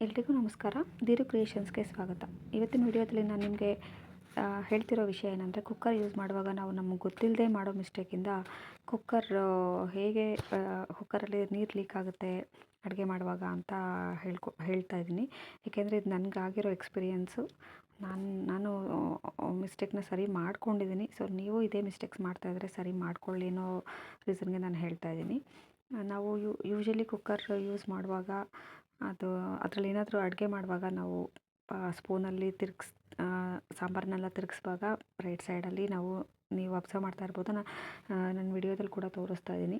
ಎಲ್ರಿಗೂ ನಮಸ್ಕಾರ. ದೀರು ಕ್ರಿಯೇಷನ್ಸ್ಗೆ ಸ್ವಾಗತ. ಇವತ್ತಿನ ವಿಡಿಯೋದಲ್ಲಿ ನಾನು ನಿಮಗೆ ಹೇಳ್ತಿರೋ ವಿಷಯ ಏನಂದರೆ ಕುಕ್ಕರ್ ಯೂಸ್ ಮಾಡುವಾಗ ನಾವು ನಮಗೆ ಗೊತ್ತಿಲ್ಲದೆ ಮಾಡೋ ಮಿಸ್ಟೇಕಿಂದ ಕುಕ್ಕರ್ ಹೇಗೆ ಕುಕ್ಕರಲ್ಲಿ ನೀರು ಲೀಕ್ ಆಗುತ್ತೆ, ಅಡುಗೆ ಮಾಡುವಾಗ ಅಂತ ಹೇಳ್ಕೊ, ಹೇಳ್ತಾ ಇದ್ದೀನಿ. ಏಕೆಂದರೆ ಇದು ನನಗಾಗಿರೋ ಎಕ್ಸ್ಪೀರಿಯೆನ್ಸು. ನಾನು ನಾನು ಮಿಸ್ಟೇಕ್ನ ಸರಿ ಮಾಡ್ಕೊಂಡಿದ್ದೀನಿ. ಸೊ, ನೀವು ಇದೇ ಮಿಸ್ಟೇಕ್ಸ್ ಮಾಡ್ತಾಯಿದ್ರೆ ಸರಿ ಮಾಡ್ಕೊಳ್ಳಿ ಅನ್ನೋ ರೀಸನ್ಗೆ ನಾನು ಹೇಳ್ತಾ ಇದ್ದೀನಿ. ನಾವು ಯೂಶಲಿ ಕುಕ್ಕರ್ ಯೂಸ್ ಮಾಡುವಾಗ ಅದು ಅದರಲ್ಲಿ ಏನಾದರೂ ಅಡುಗೆ ಮಾಡುವಾಗ ನಾವು ಸ್ಪೂನಲ್ಲಿ ತಿರ್ಗ್ಸಿ ಸಾಂಬಾರನ್ನೆಲ್ಲ ತಿರುಗಿಸುವಾಗ ರೈಟ್ ಸೈಡಲ್ಲಿ ನಾವು, ನೀವು ಅಬ್ಸರ್ವ್ ಮಾಡ್ತಾ ಇರ್ಬೋದು. ನಾನು ನನ್ನ ವಿಡಿಯೋದಲ್ಲಿ ಕೂಡ ತೋರಿಸ್ತಾ ಇದ್ದೀನಿ.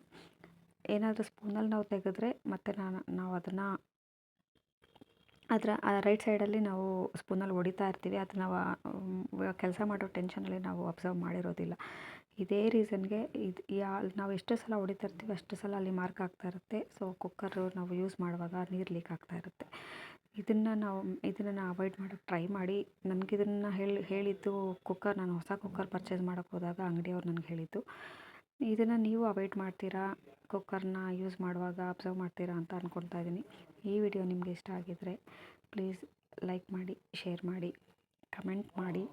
ಏನಾದರೂ ಸ್ಪೂನಲ್ಲಿ ನಾವು ತೆಗೆದ್ರೆ ಮತ್ತೆ ನಾನು, ನಾವು ಅದನ್ನು ಅದರ ರೈಟ್ ಸೈಡಲ್ಲಿ ನಾವು ಸ್ಪೂನಲ್ಲಿ ಹೊಡಿತಾ ಇರ್ತೀವಿ. ಅದು ನಾವು ಕೆಲಸ ಮಾಡೋ ಟೆನ್ಷನಲ್ಲಿ ನಾವು ಅಬ್ಸರ್ವ್ ಮಾಡಿರೋದಿಲ್ಲ. ಇದೇ ರೀಸನ್ಗೆ ಇದು ಯಾ ನಾವು ಎಷ್ಟು ಸಲ ಹೊಡಿತಾ ಇರ್ತೀವಿ, ಅಷ್ಟು ಸಲ ಅಲ್ಲಿ ಮಾರ್ಕ್ ಆಗ್ತಾ ಇರುತ್ತೆ. ಸೊ ಕುಕ್ಕರು ನಾವು ಯೂಸ್ ಮಾಡುವಾಗ ನೀರು ಲೀಕ್ ಆಗ್ತಾ ಇರುತ್ತೆ. ಇದನ್ನು ನಾವು, ಇದನ್ನು ಅವಾಯ್ಡ್ ಮಾಡೋಕ್ಕೆ ಟ್ರೈ ಮಾಡಿ. ನನಗಿದನ್ನು ಹೇಳಿ, ಹೇಳಿದ್ದು ಕುಕ್ಕರ್ ನಾನು ಹೊಸ ಕುಕ್ಕರ್ ಪರ್ಚೇಸ್ ಮಾಡೋಕ್ಕೆ ಹೋದಾಗ ಅಂಗಡಿಯವ್ರು ನನಗೆ ಹೇಳಿದ್ದು. ಇದನ್ನು ನೀವು ಅವಾಯ್ಡ್ ಮಾಡ್ತೀರಾ? ಕುಕ್ಕರ್ನ ಯೂಸ್ ಮಾಡುವಾಗ ಅಬ್ಸರ್ವ್ ಮಾಡ್ತೀರಾ ಅಂತ ಅಂದ್ಕೊಳ್ತಾ ಇದ್ದೀನಿ ಈ ವಿಡಿಯೋ ನಿಮಗೆ ಇಷ್ಟ ಆಗಿದ್ದರೆ ಪ್ಲೀಸ್ ಲೈಕ್ ಮಾಡಿ ಶೇರ್ ಮಾಡಿ ಕಮೆಂಟ್ ಮಾಡಿ.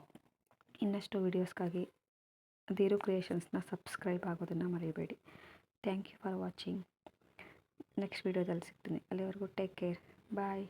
ಇನ್ನಷ್ಟು ವೀಡಿಯೋಸ್ಗಾಗಿ ಧೀರು ಕ್ರಿಯೇಷನ್ಸ್ನ ಸಬ್ಸ್ಕ್ರೈಬ್ ಆಗೋದನ್ನು ಮರಿಬೇಡಿ. Thank you for watching next ವೀಡಿಯೋದಲ್ಲಿ ಸಿಗ್ತೀನಿ. ಅಲ್ಲಿವರೆಗೂ ಟೇಕ್ ಕೇರ್ ಬಾಯ್